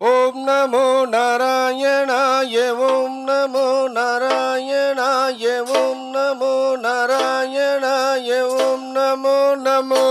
ஓம் நமோ நாராயணாய ஓம் நமோ நாராயணாய ஓம் நமோ நாராயணாய ஓம் நமோ நமோ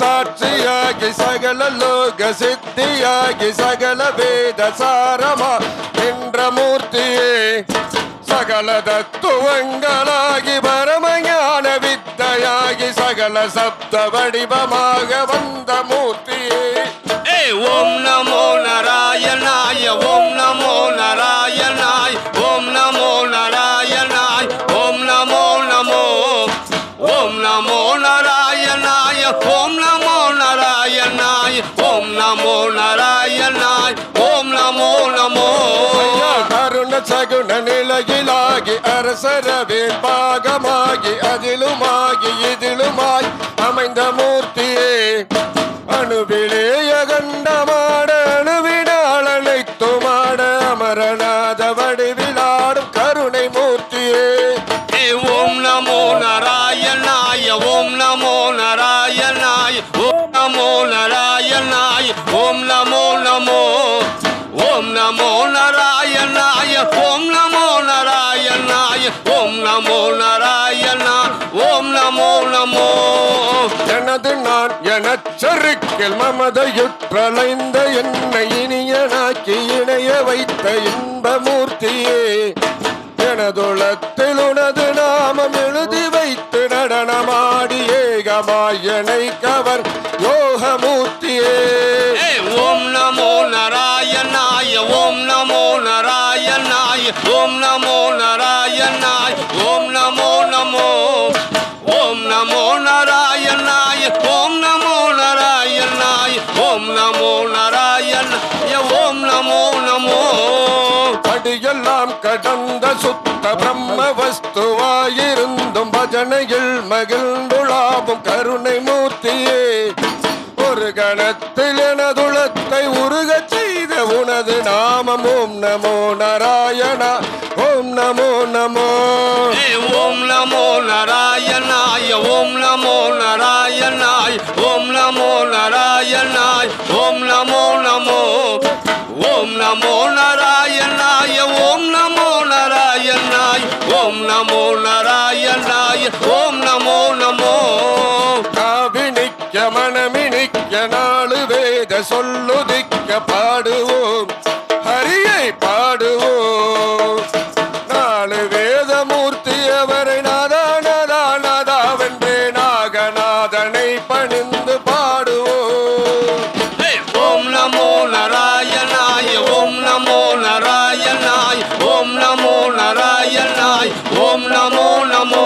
சாட்சியாகி சகல லோக சித்தியாகி சகல வேத சாரமா என்ற மூர்த்தியே. சகல தத்துவங்களாகி பரமஞான வித்தையாகி சகல சப்த வடிவமாக வந்த மூர்த்தியே. ஓம் நமோ நமோ நாராயணாய். ஓம் நமோ நமோ. கருண சகுண நிலையிலாகி அரசரவின் பாகமாகி அதிலுமாகி இதிலுமாய் அமைந்த மூர்த்தியே. அணுவிலே அகண்டமாட அணுவினால் அனைத்துமாட அமரநாத வடிவ நமோ நாராயணாய ஓம் நமோ நாராயணாய ஓம் நமோ நாராயணா ஓம் நமோ நமோ எனது நான் எனச் செருக்கில் மமதையுற்றலைந்த என்னை இனியனாக்கி இணைய வைத்த இன்பமூர்த்தியே எனதுளத்தில் உனது நாமம் எழுதி வைத்து நடனமாடி ஏகமாயனை கவர் யோகமூர்த்தியே. நமோ நாராயணாய ஓம் நமோ நமோ. அடியெல்லாம் கடந்த சுத்த பிரம்ம வஸ்துவாயிருந்தும் பஜனையில் மகிழ்ந்துளாவும் கருணை மூர்த்தியே. ஒரு கணத்தில் எனதுளத்தை உருகச் செய்த உனது நாமம் ஓம் நமோ நாராயணா ஓம் நமோ நமோ. ஓம் நமோ நாராயணாய ஓம் நமோ ஓம் நமோ நமோ. ஓம் நமோ நாராயணாய ஓம் நமோ நாராயணாய் ஓம் நமோ நாராயணாய ஓம் நமோ நமோ. காவினிக்க மனமினிக்க நாலு வேத சொல்லுதிக்க பாடுவோம். ஹரியை பாடுவோம். நாராயணாய ஓம் நமோ நமோ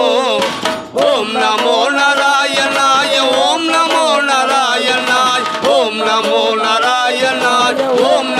ஓம் நமோ நாராயணாய ஓம் நமோ நாராயணாய ஓம் நமோ நாராயணாய ஓம்